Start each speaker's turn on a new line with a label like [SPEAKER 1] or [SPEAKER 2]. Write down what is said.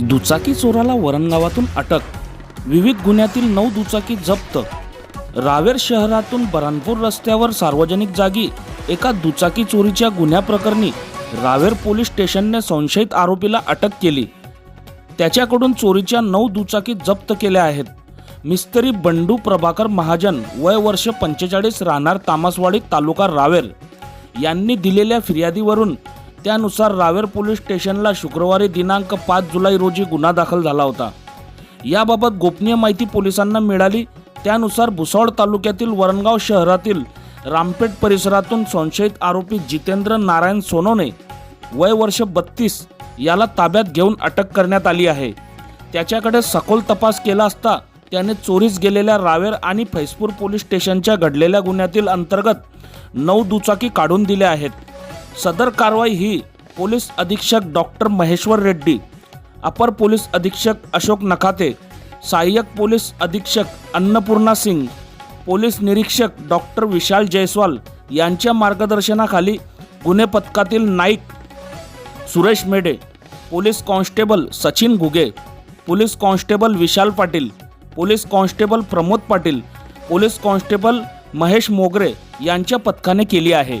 [SPEAKER 1] दुचाकी चोराला वरणगावातून अटक. विविध गुन्ह्यातील नऊ दुचाकी जप्त. रावेर शहरातून बरानपूर रस्त्यावर सार्वजनिक जागी एका दुचाकी चोरीच्या गुन्ह्याप्रकरणी रावेर पोलीस स्टेशनने संशयित आरोपीला अटक केली. त्याच्याकडून चोरीच्या नऊ दुचाकी जप्त केल्या आहेत. मिस्त्री बंडू प्रभाकर महाजन वय वर्ष पंचेचाळीस राहणार तामसवाडी तालुका रावेर. यांनी दिलेल्या फिर्यादीवरून त्यानुसार रावेर पोलीस स्टेशनला शुक्रवारी दिनांक पाच जुलै रोजी गुन्हा दाखल झाला होता. याबाबत गोपनीय माहिती पोलिसांना मिळाली. त्यानुसार भुसावळ तालुक्यातील वरणगाव शहरातील रामपेठ परिसरातून संशयित आरोपी जितेंद्र नारायण सोनोने वय वर्ष बत्तीस याला ताब्यात घेऊन अटक करण्यात आली आहे. त्याच्याकडे सखोल तपास केला असता त्याने चोरीस गेलेल्या रावेर आणि फैसपूर पोलीस स्टेशनच्या घडलेल्या गुन्ह्यातील अंतर्गत नऊ दुचाकी काढून दिल्या आहेत. सदर कारवाई ही पोलीस अधीक्षक डॉक्टर महेश्वर रेड्डी अपर पोलीस अधीक्षक अशोक नखाते सहाय्यक पोलीस अधीक्षक अन्नपूर्णा सिंग पोलीस निरीक्षक डॉक्टर विशाल जयस्वाल यांच्या मार्गदर्शनाखाली गुन्हे पथकातील Naik Suresh Medhe police constable Sachin Ghuge police constable Vishal Patil police constable Pramod Patil police constable Mahesh Mogre यांच्या पथकाने केली आहे.